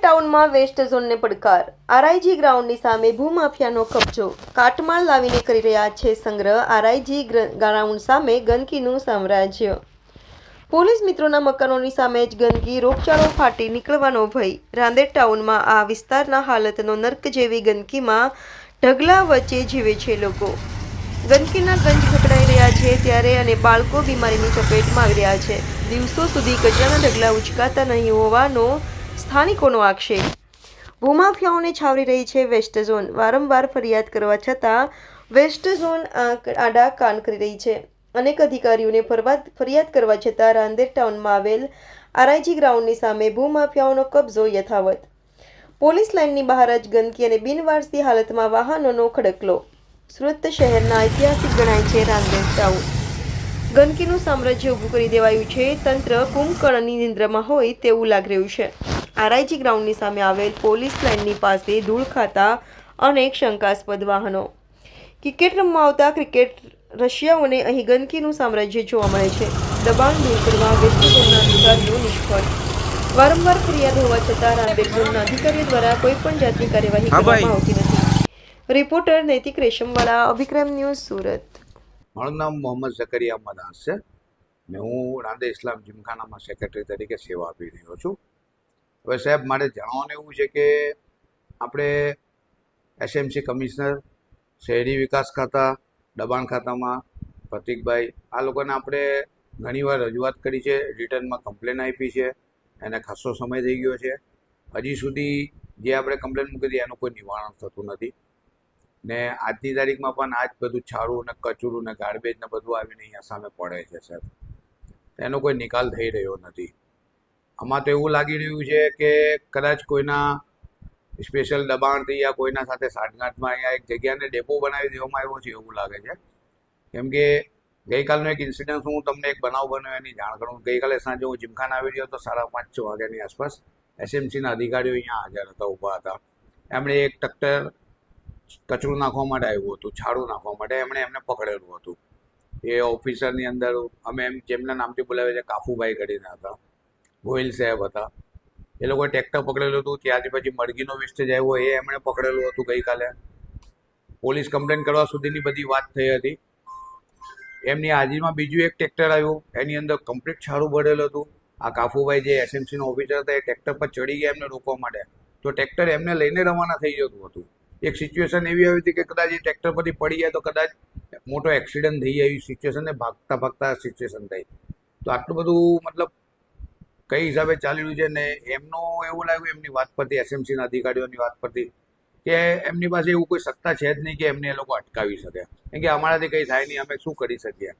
ટાઉનમાં waste ઝોનને પડકાર. આરઆઈજી ગ્રાઉન્ડની સામે ભૂમાફિયાનો કબજો. કાટમાળ લાવીને કરી રહ્યા છે સંગ્રહ. આરઆઈજી ગ્ર- ગ્રાઉન્ડ સામે ગંદકીનું સામ્રાજ્ય. પોલીસ મિત્રોના મકાનોની સામે જ ગંદકી, રોગચાળો ફાટી નીકળવાનો ભય. રાંદેર ટાઉનમાં આ વિસ્તારના હાલતનો નર્ક જેવી ગંદકીમાં ઢગલા વચ્ચે જીવે છે લોકો. ગંદકીના ગંજ ખકડાઈ રહ્યા છે ત્યારે અને બાળકો બીમારીની ચપેટમાં આવી રહ્યા છે. દિવસો સુધી કચરાના ઢગલા ઉચકાતા નહીં હોવાનો સ્થાનિકોનો આક્ષેપ. ભૂમાફિયાઓને છાવરી રહી છે વેસ્ટ ઝોન. વારંવાર ફરિયાદ કરવા છતાં વેસ્ટ ઝોન આડા કાન કરી રહી છે. અનેક અધિકારીઓને ફરવા- ફરિયાદ કરવા છતાં રાંદેર ટાઉનમાં આવેલ આરઆઈજી ગ્રાઉન્ડની સામે ભૂમાફિયાઓનો કબજો યથાવત. પોલીસ લાઇનની બહાર જ ગંદકી અને બિનવારસી હાલતમાં વાહનોનો ખડકલો સુરત શહેરના ઐતિહાસિક ગણાય છે રાંદેર ટાઉન. ગંદકીનું સામ્રાજ્ય ઊભું કરી દેવાયું છે તંત્ર કુંભકર્ણની નિંદ્રામાં હોય તેવું લાગી રહ્યું છે. આરઆઈજી ગ્રાઉન્ડની સામે આવેલ પોલીસ લાઇનની પાસે ધૂળ ખાતા અનેક શંકાસ્પદ વાહનો. ક્રિકેટ રમવા આવતા ક્રિકેટ રશિયાઓને અહીં ગંદકીનું સામ્રાજ્ય જોવા મળે છે. દબાણ દૂર કરવા વેસ્ટ અધિકારીઓ નિષ્ફળ. વારંવાર ફરિયાદ હોવા છતાં રાંદેર ઝોનના અધિકારીઓ દ્વારા કોઈ પણ જાતની કાર્યવાહી કરવામાં આવતી નથી. રિપોર્ટર નૈતિક રેશમવાળા, અભિક્રમ ન્યૂઝ સુરત. મારું નામ મોહમ્મદ ઝકરિયા મદાસ છે ને હું રાંદે ઇસ્લામ જીમખાનામાં સેક્રેટરી તરીકે સેવા આપી રહ્યો છું. હવે સાહેબ, મારે જણાવવાનું એવું છે કે આપણે એસએમસી કમિશનર, શહેરી વિકાસ ખાતા, દબાણ ખાતામાં, પ્રતિકભાઈ, આ લોકોને આપણે ઘણીવાર રજૂઆત કરી છે, રિટર્નમાં કમ્પ્લેન આપી છે, એને ખાસો સમય થઈ ગયો છે. હજી સુધી જે આપણે કમ્પ્લેન મૂકી હતી, એનું કોઈ નિવારણ થતું નથી. ને આજની તારીખમાં પણ આ જ બધું છારું ને કચરું ને ગાર્બેજ ને બધું આવીને અહીંયા સામે પડે છે, સાહેબ. એનો કોઈ નિકાલ થઈ રહ્યો નથી. આમાં તો એવું લાગી રહ્યું છે કે કદાચ કોઈના સ્પેશિયલ દબાણથી યા કોઈના સાથે સાઠગાંઠમાં અહીંયા એક જગ્યાને ડેપો બનાવી દેવામાં આવ્યો છે એવું લાગે છે. કેમ કે ગઈકાલનો એક ઇન્સિડન્ટ હું તમને એક બનાવ બન્યો એની જાણ કરું. ગઈકાલે સાંજે હું જીમખાના આવી રહ્યો તો સાડા પાંચ છ વાગ્યાની આસપાસ. એસએમસીના અધિકારીઓ અહીંયા હાજર હતા, ઊભા હતા. એમણે એક ટ્રેક્ટર કચરું નાખવા માટે આવ્યું હતું છાડું નાખવા માટે એમણે એમને પકડેલું હતું. એ ઓફિસરની અંદર અમે એમ જેમના નામથી બોલાવે છે, કાફુભાઈ કરીને હતા, ગોહિલ સાહેબ હતા. એ લોકોએ ટ્રેક્ટર પકડેલું હતું, ત્યારથી પછી મરઘીનો વેસ્ટેજ આવ્યો, એ એમણે પકડેલું હતું ગઈકાલે. પોલીસ કમ્પ્લેન કરવા સુધીની બધી વાત થઈ હતી. એમની હાજરીમાં બીજું એક ટ્રેક્ટર આવ્યું, એની અંદર કમ્પ્લીટ છાડું ભરેલું હતું. આ કાફુભાઈ જે એસએમસીનો ઓફિસર હતા, એ ટ્રેક્ટર પર ચડી ગયા એમને રોકવા માટે. તો ટ્રેક્ટર એમને લઈને રવાના થઈ જતું હતું. એક સિચ્યુએશન એવી આવી હતી કે કદાચ એ ટ્રેક્ટર પરથી પડી જાય તો કદાચ મોટો એક્સિડન્ટ થઈ જાય એવી સિચ્યુએશન ભાગતા ભાગતા સિચ્યુએશન થઈ. તો આટલું બધું મતલબ કઈ હિસાબે ચાલી રહ્યું છે ને એમનું એવું લાગ્યું એમની વાત પરથી એસએમસીના અધિકારીઓની વાત પરથી કે એમની પાસે એવું કોઈ સત્તા છે જ નહીં કે એમને એ લોકો અટકાવી શકે. કેમ કે અમારાથી કંઈ થાય નહીં, અમે શું કરી શકીએ?